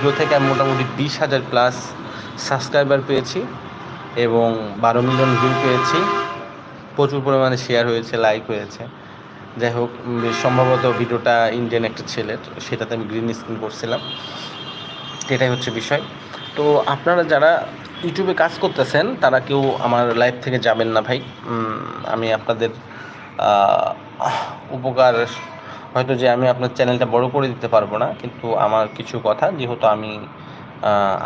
Video থেকে আমি মোটামুটি বিশ হাজার প্লাস সাবস্ক্রাইবার পেয়েছি এবং বারো মিলিয়ন ভিউ পেয়েছি। প্রচুর পরিমাণে শেয়ার হয়েছে লাইক হয়েছে। যাই হোক সম্ভবত ভিডিওটা ইন্ডিয়ান একটা ছেলের, সেটাতে আমি গ্রিন স্ক্রিন করছিলাম। এটাই হচ্ছে বিষয়। তো আপনারা যারা ইউটিউবে কাজ করতেছেন, তারা কেউ আমার লাইভ থেকে যাবেন না ভাই। আমি আপনাদের উপকার হয়তো যে আমি আপনার চ্যানেলটা বড় করে দিতে পারব না, কিন্তু আমার কিছু কথা, যেহেতু আমি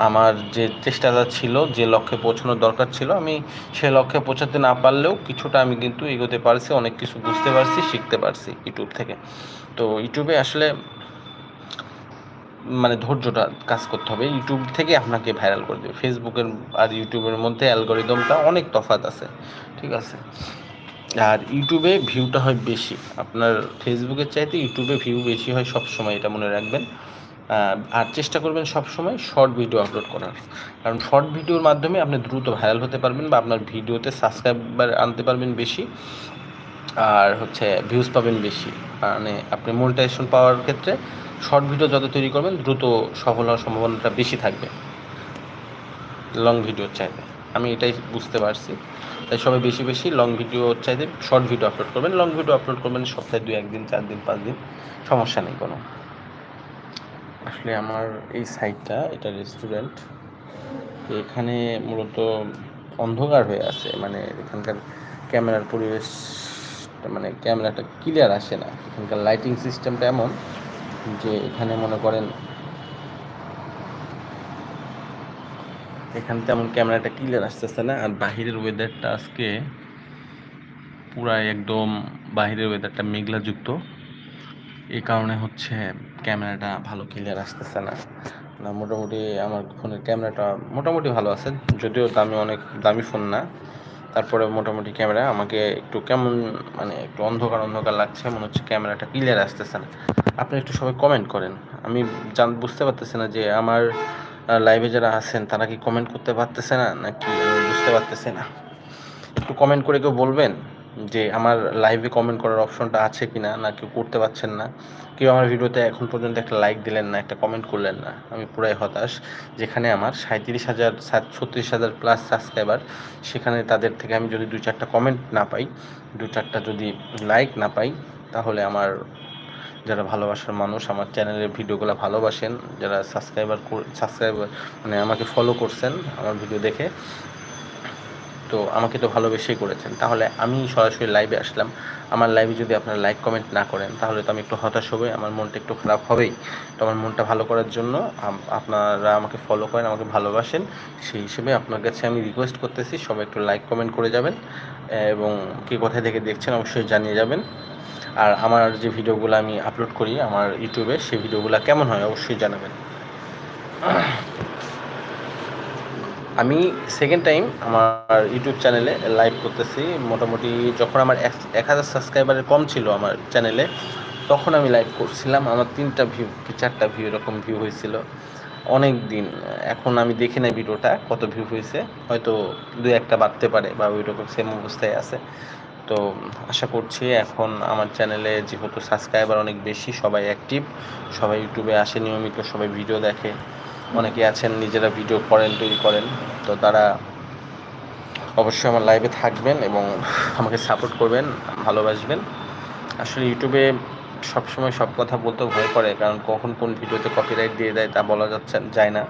আমার যে চেষ্টাটা ছিল, যে লক্ষ্যে পৌঁছানোর দরকার ছিল, আমি সে লক্ষ্যে পৌঁছাতে না পারলেও কিছুটা আমি কিন্তু এগোতে পারছি, অনেক কিছু বুঝতে পারছি, শিখতে পারছি ইউটিউব থেকে। তো ইউটিউবে আসলে মানে ধৈর্যটা কাজ করতে হবে। ইউটিউব থেকে আপনাকে ভাইরাল করে দেবে। ফেসবুকের আর ইউটিউবের মধ্যে অ্যালগোরিদমটা অনেক তফাৎ আছে, ঠিক আছে? আর ইউটিউবে ভিউটা হয় বেশি। আপনার ফেসবুকের চাইতে ইউটিউবে ভিউ বেশি হয় সব সময় এটা মনে রাখবেন। আর চেষ্টা করবেন সব সময় শর্ট ভিডিও আপলোড করার। কারণ শর্ট ভিডিওর মাধ্যমে আপনি দ্রুত ভাইরাল হতে পারবেন বা আপনার ভিডিওতে সাবস্ক্রাইবার আনতে পারবেন বেশি, আর হচ্ছে ভিউজ পাবেন বেশি। মানে আপনি মনিটাইজেশন পাওয়ার ক্ষেত্রে শর্ট ভিডিও যত তৈরি করবেন, দ্রুত সফল হওয়ার সম্ভাবনাটা বেশি থাকবে। লং ভিডিওর চাইতে। আমি এটাই বুঝতে পারছি। তাই সবাই বেশি বেশি লং ভিডিও চাইতে শর্ট ভিডিও আপলোড করবেন। লং ভিডিও আপলোড করবেন সপ্তাহে দুই একদিন, চার দিন, পাঁচ দিন, সমস্যা নেই কোনো। আসলে আমার এই সাইটটা এটা রেস্টুরেন্ট এখানে মূলত অন্ধকার হয়ে আছে। মানে এখানকার ক্যামেরার পরিবেশ মানে ক্যামেরাটা ক্লিয়ার আসে না। এখানকার লাইটিং সিস্টেমটা এমন যে এখানে মনে করেন এখান তেমন ক্যামেরাটা ক্লিয়ার আসতেছে না। আর বাহিরের ওয়েদারটা আজকে পুরাই একদম বাহিরের ওয়েদারটা মেঘলাযুক্ত এই কারণে হচ্ছে ক্যামেরাটা ভালো ক্লিয়ার আসতেছে না। না, মোটামুটি আমার ফোনের ক্যামেরাটা মোটামুটি ভালো আছে। যদিও দামি অনেক দামি ফোন না। তারপরে মোটামুটি ক্যামেরা আমাকে একটু কেমন মানে একটু অন্ধকার অন্ধকার লাগছে, মনে হচ্ছে ক্যামেরাটা ক্লিয়ার আসতেছে না। আপনি একটু সবাই কমেন্ট করেন। আমি জান বুঝতে পারতেছি না যে আমার লাইভে যারা আছেন, তারা কি কমেন্ট করতে পারতেছে না? নাকি বুঝতে পারতেছে না? একটু কমেন্ট করে কেউ বলবেন যে, আমার লাইভে কমেন্ট করার অপশনটা আছে কি না না কেউ করতে পারছেন না। কেউ আমার ভিডিওতে এখন পর্যন্ত একটা লাইক দিলেন না, একটা কমেন্ট করলেন না। আমি পুরাই হতাশ। যেখানে আমার সাঁত্রিশ হাজার ছত্রিশ হাজার প্লাস সাবস্ক্রাইবার সেখানে তাদের থেকে আমি যদি দু চারটা কমেন্ট না পাই দু চারটা যদি লাইক না পাই, তাহলে আমার যারা ভালোবাসার মানুষ, আমার চ্যানেলের ভিডিওগুলো ভালোবাসেন, যারা সাবস্ক্রাইবার সাবস্ক্রাইবার মানে আমাকে ফলো করছেন আমার ভিডিও দেখে, তো আমাকে তো ভালোবেসেই করেছেন। তাহলে আমি সরাসরি লাইভে আসলাম। আমার লাইভে যদি আপনারা লাইক কমেন্ট না করেন, তাহলে তো আমি একটু হতাশ হবই, আমার মনটা একটু খারাপ হবেই। তো আমার মনটা ভালো করার জন্য আপনারা আমাকে ফলো করেন, আমাকে ভালোবাসেন। সেই হিসেবে আপনার কাছে আমি রিকোয়েস্ট করতেছি, সবাই একটু লাইক কমেন্ট করে যাবেন, এবং কে কোথায় থেকে দেখছেন অবশ্যই জানিয়ে যাবেন। আর আমার যে ভিডিওগুলো আমি আপলোড করি আমার ইউটিউবে, সেই ভিডিওগুলো কেমন হয় অবশ্যই জানাবেন। আমি সেকেন্ড টাইম আমার ইউটিউব চ্যানেলে লাইভ করতেছি। মোটামুটি যখন আমার এক হাজার সাবস্ক্রাইবারের কম ছিল আমার চ্যানেলে তখন আমি লাইভ করছিলাম। আমার তিনটা ভিউ কি চারটা ভিউ এরকম ভিউ হয়েছিল। অনেক দিন, এখন আমি দেখি না ভিডিওটা, কত ভিউ হয়েছে। হয়তো দু একটা বাড়তে পারে বা ওই রকম সেম অবস্থায় আছে। তো আশা করছি এখন আমার চ্যানেলে যেহেতু সাবস্ক্রাইবার অনেক বেশি, সবাই অ্যাক্টিভ সবাই ইউটিউবে আসে নিয়মিত, সবাই ভিডিও দেখে। অনেকে আছেন, নিজেরা ভিডিও করেন, তৈরি করেন। তো তারা অবশ্যই আমার লাইভে থাকবেন এবং আমাকে সাপোর্ট করবেন, ভালোবাসবেন। আসলে ইউটিউবে সবসময় সব কথা বলতেও ভয় করে, কারণ কখন কোন ভিডিওতে কপিরাইট দিয়ে দেয় তা বলা যাচ্ছে, যায় না।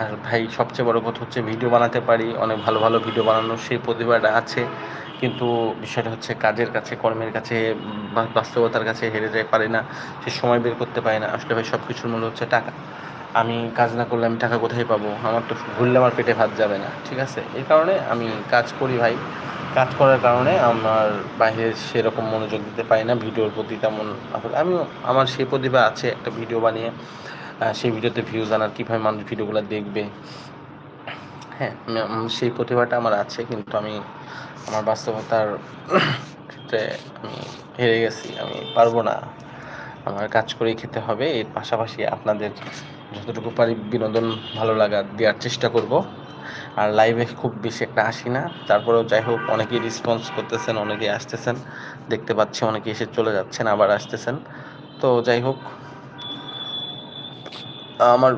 আর ভাই, সবচেয়ে বড় কথা হচ্ছে ভিডিও বানাতে পারি, অনেক ভালো ভালো ভিডিও বানানোর সেই প্রতিভাটা আছে। কিন্তু বিষয়টা হচ্ছে কাজের কাছে, কর্মের কাছে বাস্তবতার কাছে হেরে যায় পারি না, সে সময় বের করতে পারি না। আসলে ভাই সব কিছুর মূল্য হচ্ছে টাকা। আমি কাজ না করলে আমি টাকা কোথায় পাবো? আমার তো ঘুরলে আমার পেটে ভাত যাবে না, ঠিক আছে? এই কারণে আমি কাজ করি ভাই। কাজ করার কারণে আমার বাইরে সেরকম মনোযোগ দিতে পারি না ভিডিওর প্রতি তেমন আমিও, আমার সেই প্রতিভা আছে, একটা ভিডিও বানিয়ে সেই ভিডিওতে ভিউজ আনার কীভাবে মানুষ ভিডিওগুলো দেখবে। হ্যাঁ সেই প্রতিভাটা আমার আছে, কিন্তু আমি আমার বাস্তবতার ক্ষেত্রে আমি হেরে গেছি, আমি পারব না। আমার কাজ করেই খেতে হবে, এর পাশাপাশি আপনাদের যতটুকু পারি বিনোদন ভালো লাগা দেওয়ার চেষ্টা করব। আর লাইভে খুব বেশি একটা আসি না, তারপরেও যাই হোক, অনেকেই রেসপন্স করতেছেন, অনেকেই আসতেছেন, দেখতে পাচ্ছি অনেকে এসে চলে যাচ্ছেন, আবার আসতেছেন। তো যাই হোক আমার